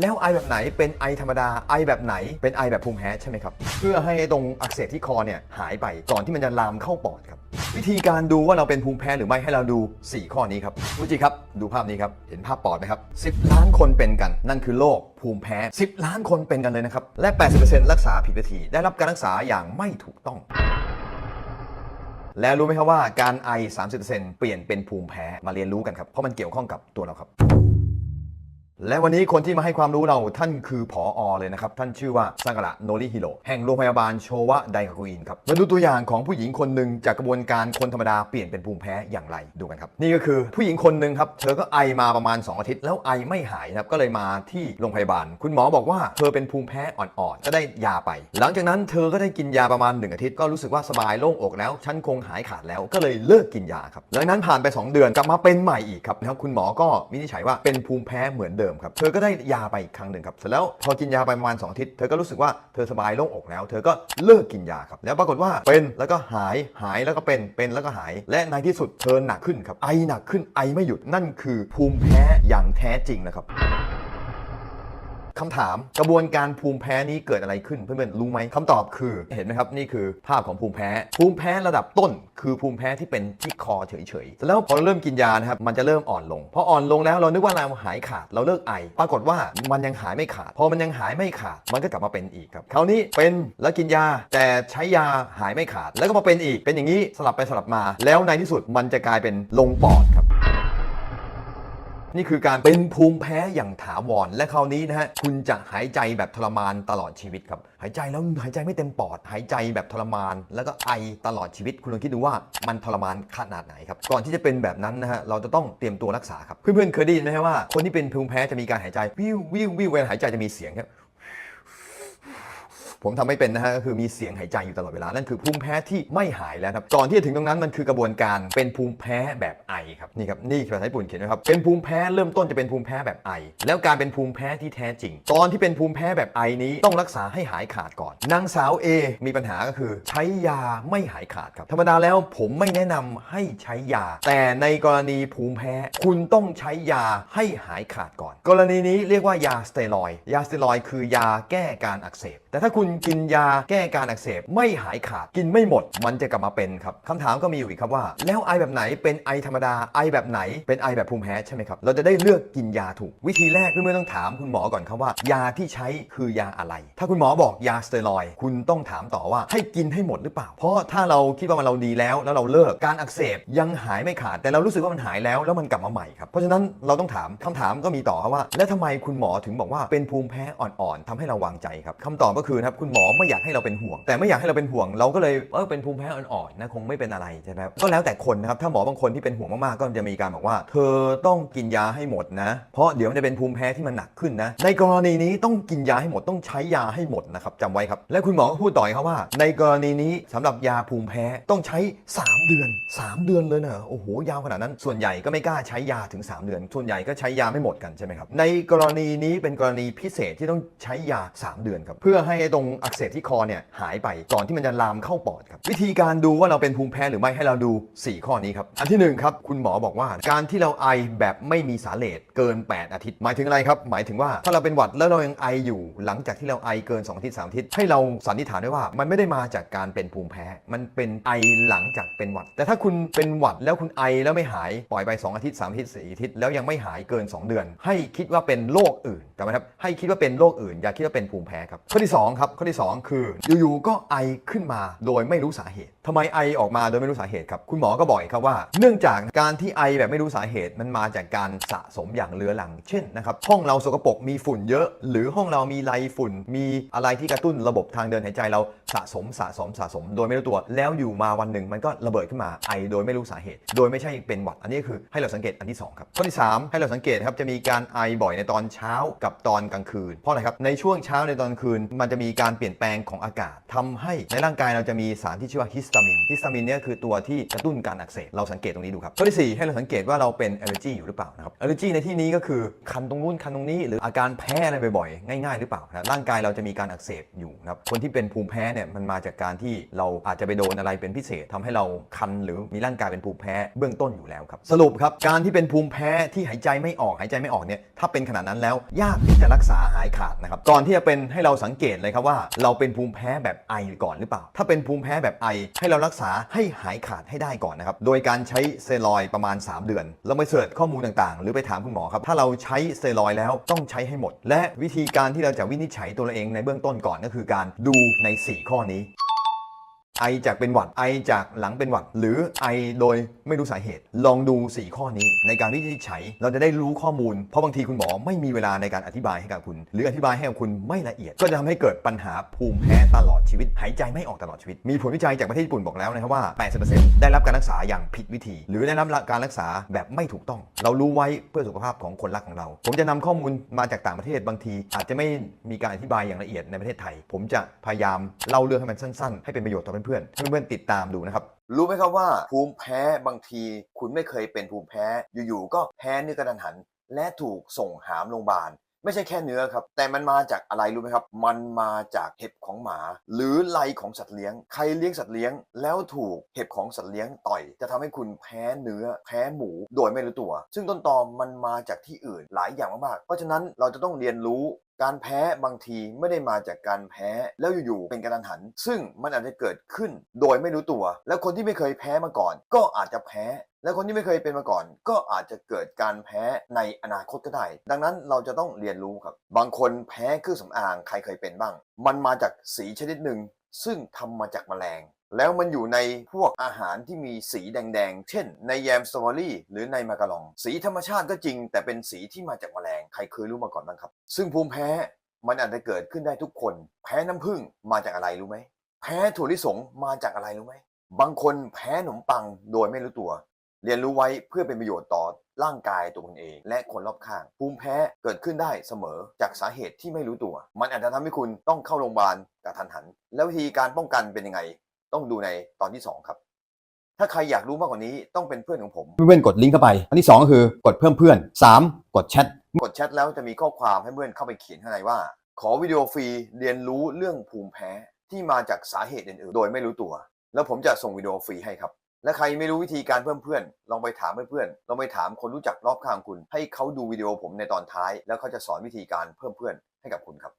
แล้วไอแบบไหนเป็นไอธรรมดาไอแบบไหนเป็นไอแบบภูมิแพ้ใช่ไหมครับ เพื่อให้ตรงอักเสบที่คอเนี่ยหายไปก่อนที่มันจะลามเข้าปอดครับ วิธีการดูว่าเราเป็นภูมิแพ้หรือไม่ให้เราดู 4 ข้อนี้ครับผู้จีครับดูภาพนี้ครับ เห็นภาพปอดไหมครับ 10 ล้านคนเป็นกัน นั่นคือโรคภูมิแพ้ 10 ล้านคนเป็นกันเลยนะครับ และ 80%รักษาผิดวิธี ได้รับการรักษาอย่างไม่ถูกต้องแล้วรู้ไหมครับว่าการไอ 30%เปลี่ยนเป็นภูมิแพ้มาเรียนรู้กันครับ เพราะมันเกี่ยวข้องกับตัวเราครับ และวันนี้คนที่มาให้ความรู้เราท่านคือผออเลยนะครับ ท่านชื่อว่าซังกระโนริฮิโรแห่งโรงพยาบาลโชวะไดคากุอินครับมาดูตัวอย่างของผู้หญิงคนหนึ่งจากกระบวนการคนธรรมดาเปลี่ยนเป็นภูมิแพ้อย่างไรดูกันครับ นี่ก็คือผู้หญิงคนหนึ่งครับ เธอก็ไอมาประมาณ 2 อาทิตย์ แล้วไอไม่หายครับก็เลยมาที่โรงพยาบาล คุณหมอบอกว่าเธอเป็นภูมิแพ้อ่อนๆก็ได้ยาไป หลังจากนั้นเธอก็ได้กินยาประมาณ 1 อาทิตย์ก็รู้สึกว่าสบายโล่งอกแล้วฉันคงหายขาดแล้วก็เลยเลิกกินยาครับหลังจากนั้นผ่านไป 2 เดือนกลับมาเป็นใหม่อีกครับนะครับคุณหมอก็วินิจฉัยว่าเป็นภูมิแพ้เหมือนเดิมครับ เธอก็ได้ยาไปอีกครั้งหนึ่งครับ เสร็จแล้วพอกินยาไปประมาณ2อาทิตย์ เธอก็รู้สึกว่าเธอสบายโล่งอกแล้ว เธอก็เลิกกินยาครับ แล้วปรากฏว่าเป็นแล้วก็หายหายแล้วก็เป็นเป็นแล้วก็หาย และในที่สุดเธอหนักขึ้นครับ ไอหนักขึ้นไอไม่หยุดนั่นคือภูมิแพ้อย่างแท้จริงนะครับ คำถามกระบวนการภูมิแพ้นี้เกิดอะไรขึ้นเพื่อนๆรู้ไหมคำตอบคือเห็นไหมครับนี่คือภาพของภูมิแพ้ ภูมิแพ้ระดับต้น คือภูมิแพ้ที่เป็นที่คอเฉยๆแล้วพอเราเริ่มกินยานะครับมันจะเริ่มอ่อนลงพออ่อนลงแล้วเรานึกว่าเราหายขาดเราเลิกไอ ปรากฏว่ามันยังหายไม่ขาด พอมันยังหายไม่ขาดมันก็กลับมาเป็นอีกครับคราวนี้เป็นแล้วกินยาแต่ใช้ยาหายไม่ขาด แล้วก็มาเป็นอีกเป็นอย่างนี้สลับไปสลับมา แล้วในที่สุดมันจะกลายเป็นลงปอดครับ นี่คือการเป็นภูมิแพ้อย่างถาวร และคราวนี้นะฮะคุณจะหายใจแบบทรมานตลอดชีวิตครับ หายใจแล้วหายใจไม่เต็มปอด หายใจแบบทรมาน แล้วก็ไอตลอดชีวิต คุณลองคิดดูว่ามันทรมานขนาดไหนครับ ก่อนที่จะเป็นแบบนั้นนะฮะเราจะต้องเตรียมตัวรักษาครับ เพื่อนๆเคยได้ยินไหมว่า คนที่เป็นภูมิแพ้จะมีการหายใจวิววิววิวเวลาหายใจจะมีเสียงครับ ผมทำไม่เป็นนะฮะก็คือมีเสียงหายใจอยู่ตลอดเวลา นั่นคือภูมิแพ้ที่ไม่หายแล้วครับ ก่อนที่จะถึงตรงนั้นมันคือกระบวนการเป็นภูมิแพ้แบบไอครับนี่ครับนี่คือภาษาญี่ปุ่นเขียนไว้ครับเป็นภูมิแพ้เริ่มต้นจะเป็นภูมิแพ้แบบไอ แล้วการเป็นภูมิแพ้ที่แท้จริง ตอนที่เป็นภูมิแพ้แบบไอนี้ต้องรักษาให้หายขาดก่อนนางสาว A มีปัญหาก็คือ ใช้ยาไม่หายขาดครับธรรมดาแล้วผมไม่แนะนำให้ใช้ยา แต่ในกรณีภูมิแพ้ คุณต้องใช้ยาให้หายขาดก่อน กรณีนี้เรียกว่ายาสเตียรอยยาสเตียรอยคือยาแก้การอักเสบ แต่ถ้าคุณกินยาแก้การอักเสบไม่หายขาดกินไม่หมด มันจะกลับมาเป็นครับคำถามก็มีอยู่อีกครับว่า แล้วไอแบบไหนเป็นไอธรรมดาไอแบบไหนเป็นไอแบบภูมิแพ้ใช่ไหมครับเราจะได้เลือกกินยาถูก วิธีแรกเพื่อนๆต้องถามคุณหมอก่อนครับว่า ยาที่ใช้คือยาอะไร ถ้าคุณหมอบอกยาสเตียรอยคุณต้องถามต่อว่าให้กินให้หมดหรือเปล่า เพราะถ้าเราคิดว่ามันเราดีแล้วแล้วเราเลิกการอักเสบยังหายไม่ขาดแต่เรารู้สึกว่ามันหายแล้วแล้วมันกลับมาใหม่ครับเพราะฉะนั้นเราต้องถามคำถามก็มีต่อครับว่า แล้วทำไมคุณหมอถึงบอกว่าเป็นภูมิแพ้อ่อนๆทำให้เราวางใจครับคำตอบก็คือนะครับคุณหมอไม่อยากให้เราเป็นห่วง แต่ไม่อยากให้เราเป็นห่วง เราก็เลยเออเป็นภูมิแพ้อ่อนๆนะคงไม่เป็นอะไรใช่ไหมครับก็แล้วแต่คนนะครับถ้าหมอบางคนที่เป็นห่วงมากๆก็จะมีการบอกว่า เธอต้องกินยาให้หมดนะ เพราะเดี๋ยวมันจะเป็นภูมิแพ้ที่มันหนักขึ้นนะ ในกรณีนี้ต้องกินยาให้หมดต้องใช้ยาให้หมดนะครับจำไว้ครับ และคุณหมอก็พูดต่ออีกครับว่า ในกรณีนี้สำหรับยาภูมิแพ้ต้องใช้ 3 เดือน 3 เดือนเลยนะโอ้โหยาวขนาดนั้น ส่วนใหญ่ก็ไม่กล้าใช้ยาถึง 3 เดือน ส่วนใหญ่ก็ใช้ยาไม่หมดกันใช่ไหมครับในกรณีนี้เป็นกรณีพิเศษที่ต้องใช้ยา 3 เดือนครับเพื่อใให้ตรงอักเสบที่คอเนี่ยหายไปก่อนที่มันจะลามเข้าปอดครับวิธีการดูว่าเราเป็นภูมิแพ้หรือไม่ให้เราดู 4 ข้อนี้ครับอันที่หนึ่งครับคุณหมอบอกว่า การที่เราไอแบบไม่มีสาเหตุเกิน 8 อาทิตย์ หมายถึงอะไรครับ หมายถึงว่าถ้าเราเป็นหวัดแล้วเรายังไออยู่ หลังจากที่เราไอเกิน2อาทิตย์3อาทิตย์ให้เราสันนิษฐานได้ว่า มันไม่ได้มาจากการเป็นภูมิแพ้ มันเป็นไอหลังจากเป็นหวัด แต่ถ้าคุณเป็นหวัดแล้วคุณไอแล้วไม่หายปล่อยไป 2 อาทิตย์3อาทิตย์4อาทิตย์แล้วยังไม่หายเกิน 2 เดือน ให้คิดว่าเป็นโรคอื่นจำไหมครับให้คิดว่าเป็นโรคอื่นอย่าคิดว่าเป็นภูมิแพ้ครับข้อที่สองครับข้อที่สองคืออยู่ๆก็ไอขึ้นมาโดยไม่รู้สาเหตุทำไมไอออกมาโดยไม่รู้สาเหตุครับคุณหมอก็บอกอีกครับว่า เนื่องจากการที่ไอแบบไม่รู้สาเหตุมันมาจากการสะสมอย่างเรื้อรัง เช่นนะครับห้องเราสกปรกมีฝุ่นเยอะ หรือห้องเรามีไรฝุ่น มีอะไรที่กระตุ้นระบบทางเดินหายใจเราสะสมสะสมสะสม โดยไม่รู้ตัว แล้วอยู่มาวันหนึ่งมันก็ระเบิดขึ้นมาไอโดยไม่รู้สาเหตุ โดยไม่ใช่เป็นหวัดอันนี้คือให้เราสังเกตอันที่สองครับข้อที่สามให้เราสังเกตครับจะมีการไอบ่อยในตอนเช้ากับตอนกลางคืนเพราะอะไรครับในช่วงเช้าในตอนกลางคืนมนจะมีการเปลี่ยนแปลงของอากาศทำให้ในร่างกายเราจะมีสารที่ชื่อว่าฮิสตามินฮิสตามินเนี่ยคือตัวที่กระตุ้นการอักเสบเราสังเกตตรงนี้ดูครับข้อที่สี่ให้เราสังเกตว่าเราเป็นแอลเลอร์จีอยู่หรือเปล่านะครับแอลเลอร์จีในที่นี้ก็คือคันตรงนู้นคันตรงนี้หรืออาการแพ้อะไรบ่อยๆง่ายๆหรือเปล่านะร่างกายเราจะมีการอักเสบอยู่นะครับคนที่เป็นภูมิแพ้เนี่ยมันมาจากการที่เราอาจจะไปโดนอะไรเป็นพิเศษทำให้เราคันหรือมีร่างกายเป็นภูมิแพ้เบื้องต้นอยู่แล้วครับสรุปครับการที่เป็นภูมิแพ้ที่หายใจไม่ออกหายใจไม่ออกเนี่ยถ้าเป็นขนาดนั้นแล้วยากที่จะรักษาหายขาดนะครับก่อนที่จะเป็นให้เราสังเกตเลยครับว่า เราเป็นภูมิแพ้แบบไอก่อนหรือเปล่า ถ้าเป็นภูมิแพ้แบบไอให้เรารักษาให้หายขาดให้ได้ก่อนนะครับ โดยการใช้สเตียรอยประมาณ 3 เดือน เราไปเสิร์ชข้อมูลต่างๆ หรือไปถามคุณหมอครับ ถ้าเราใช้สเตียรอยแล้วต้องใช้ให้หมด และวิธีการที่เราจะวินิจฉัยตัวเราเองในเบื้องต้นก่อนก็คือการดูใน 4 ข้อนี้ ไอจากเป็นหวัดไอจากหลังเป็นหวัด หรือไอโดยไม่รู้สาเหตุ ลองดู 4 ข้อนี้ในการวินิจฉัยเราจะได้รู้ข้อมูล เพราะบางทีคุณหมอไม่มีเวลาในการอธิบายให้กับคุณ หรืออธิบายให้กับคุณไม่ละเอียด ก็จะทำให้เกิดปัญหาภูมิแพ้ตลอดชีวิต หายใจไม่ออกตลอดชีวิต มีผลวิจัยจากประเทศญี่ปุ่นบอกแล้วนะครับว่า 80%ได้รับการรักษาอย่างผิดวิธี หรือได้รับการรักษาแบบไม่ถูกต้อง เรารู้ไว้เพื่อสุขภาพของคนรักของเรา ผมจะนำข้อมูลมาจากต่างประเทศบางที อาจจะไม่มีการอธิบายอย่างละเอียดในประเทศไทย ผมจะพยายามเล่าเรื่องให้มันสั้น ๆ ให้เป็นประโยชน์ต่อพื่อนๆให้เพื่อนๆติดตามดูนะครับรู้ไหมครับว่าภูมิแพ้บางที คุณไม่เคยเป็นภูมิแพ้อยู่ๆก็แพ้เนื้อกระดันหัน และถูกส่งหามโรงพยาบาลไม่ใช่แค่เนื้อครับ แต่มันมาจากอะไรรู้ไหมครับ มันมาจากเห็บของหมา หรือไลของสัตว์เลี้ยง ใครเลี้ยงสัตว์เลี้ยง แล้วถูกเห็บของสัตว์เลี้ยงต่อย จะทำให้คุณแพ้เนื้อแพ้หมูโดยไม่รู้ตัว ซึ่งต้นตอมันมาจากที่อื่นหลายอย่างมากๆเพราะฉะนั้นเราจะต้องเรียนรู้ การแพ้บางทีไม่ได้มาจากการแพ้แล้วอยู่ๆเป็นกระดันหัน ซึ่งมันอาจจะเกิดขึ้นโดยไม่รู้ตัว แล้วคนที่ไม่เคยแพ้มาก่อน ก็อาจจะแพ้ และคนที่ไม่เคยเป็นมาก่อน ก็อาจจะเกิดการแพ้ในอนาคตก็ได้ ดังนั้นเราจะต้องเรียนรู้ครับ บางคนแพ้เครื่องสำอางใครเคยเป็นบ้าง มันมาจากสีชนิดหนึ่งซึ่งทำมาจากแมลง แล้วมันอยู่ในพวกอาหารที่มีสีแดงๆ เช่น ในแยมสตรอเบอรี่หรือในมากะลอง สีธรรมชาติก็จริง แต่เป็นสีที่มาจากแมลง ใครเคยรู้มาก่อนบ้างครับ ซึ่งภูมิแพ้มันอาจจะเกิดขึ้นได้ทุกคน แพ้น้ำผึ้งมาจากอะไรรู้ไหม แพ้ถั่วลิสงมาจากอะไรรู้ไหม บางคนแพ้ขนมปังโดยไม่รู้ตัว เรียนรู้ไว้เพื่อเป็นประโยชน์ต่อร่างกายตัวคุณเอง และคนรอบข้าง ภูมิแพ้เกิดขึ้นได้เสมอจากสาเหตุที่ไม่รู้ตัว มันอาจจะทำให้คุณต้องเข้าโรงพยาบาลกระทันหัน แล้ววิธีการป้องกันเป็นยังไง ต้องดูในตอนที่ 2 ครับ ถ้าใครอยากรู้มากกว่านี้ต้องเป็นเพื่อนของผม เพื่อนๆกดลิงก์เข้าไป อันที่ 2 ก็คือกดเพิ่มเพื่อน 3 กดแชท กดแชทแล้วจะมีข้อความให้เพื่อนเข้าไปเขียนข้างในว่า ขอวิดีโอฟรีเรียนรู้เรื่องภูมิแพ้ที่มาจากสาเหตุอื่นๆ โดยไม่รู้ตัว แล้วผมจะส่งวิดีโอฟรีให้ครับ และใครไม่รู้วิธีการเพิ่มเพื่อน ลองไปถามเพื่อนๆ ลองไปถามคนรู้จักรอบข้างคุณ ให้เขาดูวิดีโอผมในตอนท้าย แล้วเขาจะสอนวิธีการเพิ่มเพื่อนให้กับคุณครับ